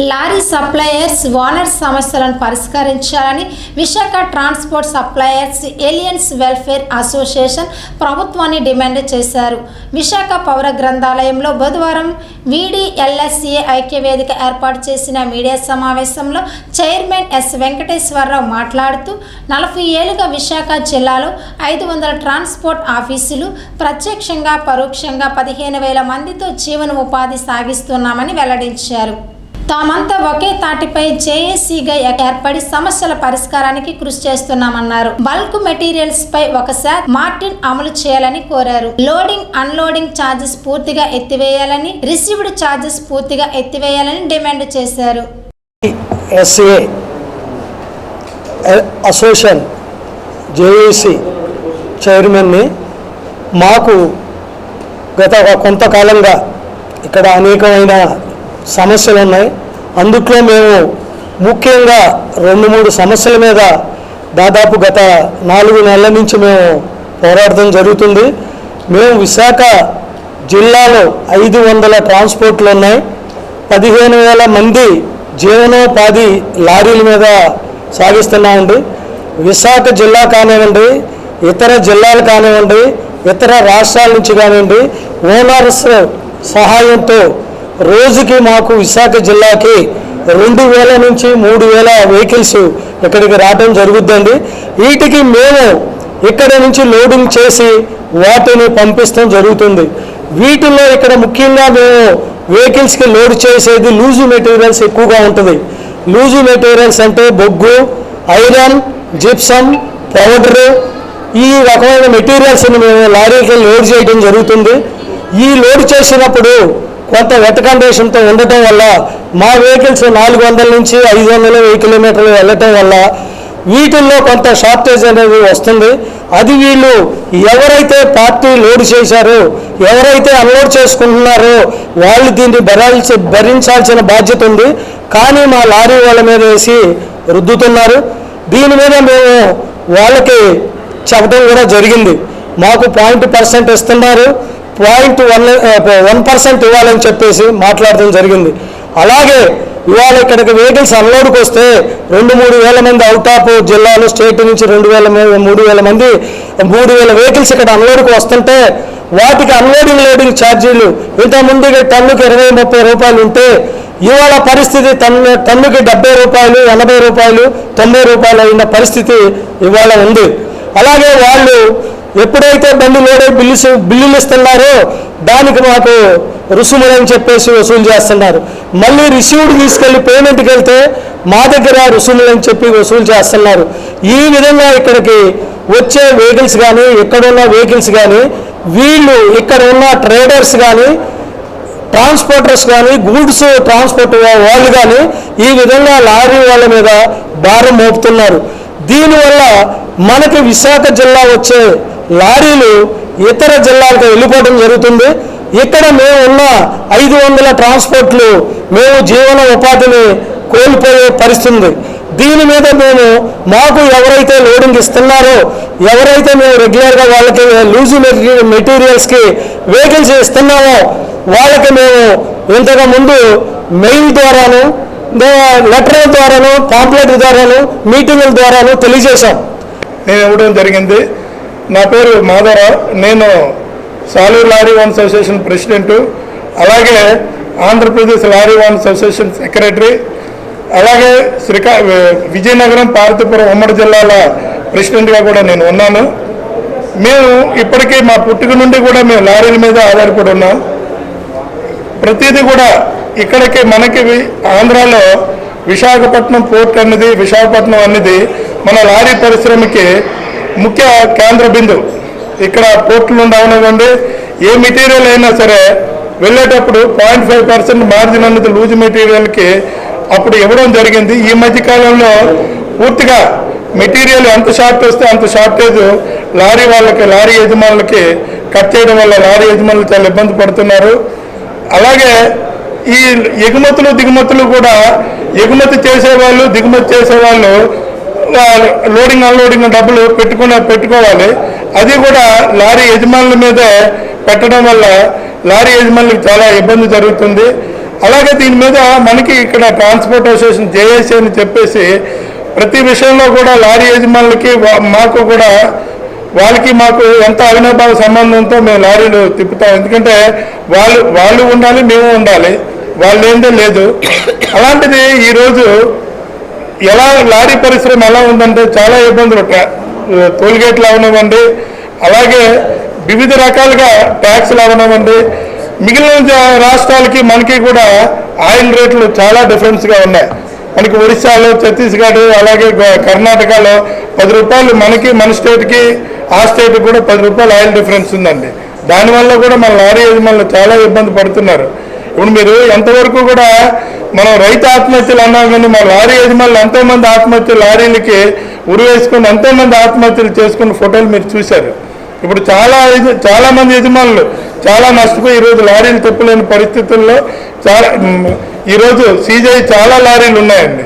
Lorry suppliers owners సమస్యలను పరిష్కరించాలని Visakha transport suppliers aliens welfare association ప్రభుత్వాన్ని డిమాండ్ చేశారు. విశాఖ పౌర గ్రంథాలయంలో బుధవారం వీడిఎల్ఎస్ఏ ఐక్యవేదిక ఏర్పాటు చేసిన మీడియా సమావేశంలో చైర్మన్ ఎస్ వెంకటేశ్వరరావు మాట్లాడుతూ నలభై ఏళ్ళుగా విశాఖ జిల్లాలో ఐదు వందల ట్రాన్స్పోర్ట్ ఆఫీసులు ప్రత్యక్షంగా పరోక్షంగా పదిహేను వేల మందితో జీవన ఉపాధి సాగిస్తున్నామని వెల్లడించారు. తామంతా ఒకే తాటిపై జేఏసీగా ఏర్పడి సమస్యల పరిష్కారానికి కృషి చేస్తున్నామన్నారు. బల్క్ మెటీరియల్స్ పై ఒకసారి మార్టిన్ అమలు చేయాలని కోరారు. లోడింగ్ అన్లోడింగ్ ఛార్జెస్ పూర్తిగా ఎత్తివేయాలని రిసీవ్డ్ ఛార్జెస్ పూర్తిగా ఎత్తివేయాలని డిమాండ్ చేశారు. ఎస్ఏ అసోసియేషన్ జేఏసీ చైర్మన్ని మాకు గత కొంతకాలంగా ఇక్కడ అనేకమైన సమస్యలు ఉన్నాయి. అందుట్లో మేము ముఖ్యంగా రెండు మూడు సమస్యల మీద దాదాపు గత నాలుగు నెలల నుంచి మేము పోరాడటం జరుగుతుంది. మేము విశాఖ జిల్లాలో ఐదు వందల ట్రాన్స్పోర్ట్లు ఉన్నాయి. పదిహేను వేల మంది జీవనోపాధి లారీల మీద సాగిస్తున్నామండి. విశాఖ జిల్లా కానివ్వండి ఇతర జిల్లాలు కానివ్వండి ఇతర రాష్ట్రాల నుంచి కానివ్వండి ఓనర్స్ సహాయంతో రోజుకి మాకు విశాఖ జిల్లాకి రెండు వేల నుంచి మూడు వేల వెహికల్స్ ఇక్కడికి రావడం జరుగుద్దండి. వీటికి మేము ఇక్కడ నుంచి లోడింగ్ చేసి వాటిని పంపిస్తాం జరుగుతుంది. వీటిల్లో ఇక్కడ ముఖ్యంగా మేము వెహికల్స్కి లోడ్ చేసేది లూజు మెటీరియల్స్ ఎక్కువగా ఉంటుంది. లూజు మెటీరియల్స్ అంటే బొగ్గు ఐరన్ జిప్సమ్ పౌడరు ఈ రకమైన మెటీరియల్స్ని మేము లారీకి లోడ్ చేయడం జరుగుతుంది. ఈ లోడ్ చేసినప్పుడు కొంత వెట్ కండిషన్తో ఉండటం వల్ల మా వెహికల్స్ నాలుగు వందల నుంచి ఐదు వందల వెయ్యి కిలోమీటర్లు వెళ్ళటం వల్ల వీటిల్లో కొంత షార్టేజ్ అనేది వస్తుంది. అది వీళ్ళు ఎవరైతే పార్టీ లోడ్ చేశారో ఎవరైతే అన్లోడ్ చేసుకుంటున్నారో వాళ్ళు దీన్ని భరాల్సి భరించాల్సిన బాధ్యత ఉంది. కానీ మా లారీ వాళ్ళ మీద వేసి రుద్దుతున్నారు. దీని మీద మేము వాళ్ళకి చెప్పడం కూడా జరిగింది. మాకు పాయింట్ పర్సెంట్ ఇస్తున్నారు. పాయింట్ వన్ వన్ పర్సెంట్ ఇవ్వాలని చెప్పేసి మాట్లాడడం జరిగింది. అలాగే ఇవాళ ఇక్కడికి వెహికల్స్ అన్లోడ్కి వస్తే రెండు మూడు వేల మంది అవుట్ ఆఫ్ జిల్లాలు స్టేట్ నుంచి రెండు వేల మూడు వేల మంది మూడు వేల వెహికల్స్ ఇక్కడ అన్లోడ్కి వస్తుంటే వాటికి అన్లోడింగ్ లోడింగ్ ఛార్జీలు ఇంతకుముందు టన్నుకి ఇరవై ముప్పై రూపాయలు ఉంటే ఇవాళ పరిస్థితి టన్ను టన్నుకి డెబ్బై రూపాయలు ఎనభై రూపాయలు తొంభై రూపాయలు అయిన పరిస్థితి ఇవాళ ఉంది. అలాగే వాళ్ళు ఎప్పుడైతే బండి లోడే బిల్లు బిల్లులు ఇస్తున్నారో దానికి మాకు రుసుములు అని చెప్పేసి వసూలు చేస్తున్నారు. మళ్ళీ రిసీవ్డ్ తీసుకెళ్ళి పేమెంట్కి వెళ్తే మా దగ్గర రుసుములు అని చెప్పి వసూలు చేస్తున్నారు. ఈ విధంగా ఇక్కడికి వచ్చే వెహికల్స్ కానీ ఎక్కడున్న వెహికల్స్ కానీ వీళ్ళు ఇక్కడ ఉన్న ట్రేడర్స్ కానీ ట్రాన్స్పోర్టర్స్ కానీ గూడ్స్ ట్రాన్స్పోర్ట్ వాళ్ళు కానీ ఈ విధంగా లారీ వాళ్ళ మీద భారం మోపుతున్నారు. దీనివల్ల మనకి విశాఖ జిల్లా వచ్చే లారీలు ఇతర జిల్లాలకు వెళ్ళిపోవడం జరుగుతుంది. ఇక్కడ మేము ఉన్న ఐదు వందల ట్రాన్స్పోర్ట్లు మేము జీవన ఉపాధిని కోల్పోయే పరిస్థితుంది. దీని మీద మేము మాకు ఎవరైతే లోడింగ్ ఇస్తున్నారో ఎవరైతే మేము రెగ్యులర్గా వాళ్ళకి లూజ్ మెటీరియల్ మెటీరియల్స్కి వెహికల్స్ ఇస్తున్నామో వాళ్ళకి మేము ఇంతకు ముందు మెయిల్ ద్వారాను లెటర్ ద్వారాను పాంప్లెట్ ద్వారాను మీటింగుల ద్వారాను తెలియజేశాం. మేము ఇవ్వడం జరిగింది. నా పేరు మాధవరావు. నేను Saluru lorry own association president. అలాగే Andhra Pradesh lorry own association secretary. అలాగే శ్రీకా విజయనగరం పార్వతీపురం ఉమ్మడి జిల్లాల ప్రెసిడెంట్గా కూడా నేను ఉన్నాను. మేము ఇప్పటికీ మా పుట్టుక నుండి కూడా మేము లారీల మీద ఆధారపడి ఉన్నాం. ప్రతిదీ కూడా ఇక్కడికి మనకి ఆంధ్రాలో విశాఖపట్నం పోర్ట్ అన్నది విశాఖపట్నం అనేది మన లారీ పరిశ్రమకి ముఖ్య కేంద్ర బిందువు ఇక్కడ పోర్టులు నుండి ఏ మెటీరియల్ అయినా సరే వెళ్ళేటప్పుడు పాయింట్ ఫైవ్ పర్సెంట్ మార్జిన్ అన్నది లూజ్ మెటీరియల్కి అప్పుడు ఇవ్వడం జరిగింది. ఈ మధ్య కాలంలో పూర్తిగా మెటీరియల్ ఎంత షార్ట్ వస్తే అంత షార్టేజ్ లారీ వాళ్ళకి లారీ యజమానులకి కట్ చేయడం వల్ల లారీ యజమానులు చాలా ఇబ్బంది పడుతున్నారు. అలాగే ఈ ఎగుమతులు దిగుమతులు కూడా ఎగుమతి చేసేవాళ్ళు దిగుమతి చేసేవాళ్ళు వాళ్ళు లోడింగ్ అన్లోడింగ్ డబ్బులు పెట్టుకున్న పెట్టుకోవాలి. అది కూడా లారీ యజమానుల మీదే పెట్టడం వల్ల లారీ యజమానులకు చాలా ఇబ్బంది జరుగుతుంది. అలాగే దీని మీద మనకి ఇక్కడ ట్రాన్స్పోర్ట్ అసోసియేషన్ జేఏసీ అని చెప్పేసి ప్రతి విషయంలో కూడా లారీ యజమానులకి మాకు కూడా వాళ్ళకి మాకు ఎంత అవినాభావ సంబంధంతో మేము లారీలు తిప్పుతాం. ఎందుకంటే వాళ్ళు వాళ్ళు ఉండాలి మేము ఉండాలి. వాళ్ళు ఏందే లేదు. అలాంటిది ఈరోజు ఎలా లారీ పరిశ్రమ ఎలా ఉందంటే చాలా ఇబ్బందులు. టోల్గేట్లు అవనివ్వండి అలాగే వివిధ రకాలుగా ట్యాక్స్లు అవనివ్వండి మిగిలిన రాష్ట్రాలకి మనకి కూడా ఆయిల్ రేట్లు చాలా డిఫరెన్స్గా ఉన్నాయి. మనకి ఒరిస్సాలో ఛత్తీస్గఢ్ అలాగే కర్ణాటకలో పది రూపాయలు మనకి మన స్టేట్కి ఆ స్టేట్కి కూడా పది రూపాయలు ఆయిల్ డిఫరెన్స్ ఉందండి. దానివల్ల కూడా మన లారీ యజమానులు చాలా ఇబ్బంది పడుతున్నారు. ఇప్పుడు మీరు ఎంతవరకు కూడా మనం రైతు ఆత్మహత్యలు అన్నాం కానీ మన లారీ యజమానులు ఎంతోమంది ఆత్మహత్యలు లారీలకి ఉరివేసుకుని ఎంతోమంది ఆత్మహత్యలు చేసుకున్న ఫోటోలు మీరు చూశారు. ఇప్పుడు చాలా చాలా మంది యజమానులు చాలా నష్టపోయి ఈరోజు లారీలు తిప్పలేని పరిస్థితుల్లో చాలా ఈరోజు సీజై చాలా లారీలు ఉన్నాయండి.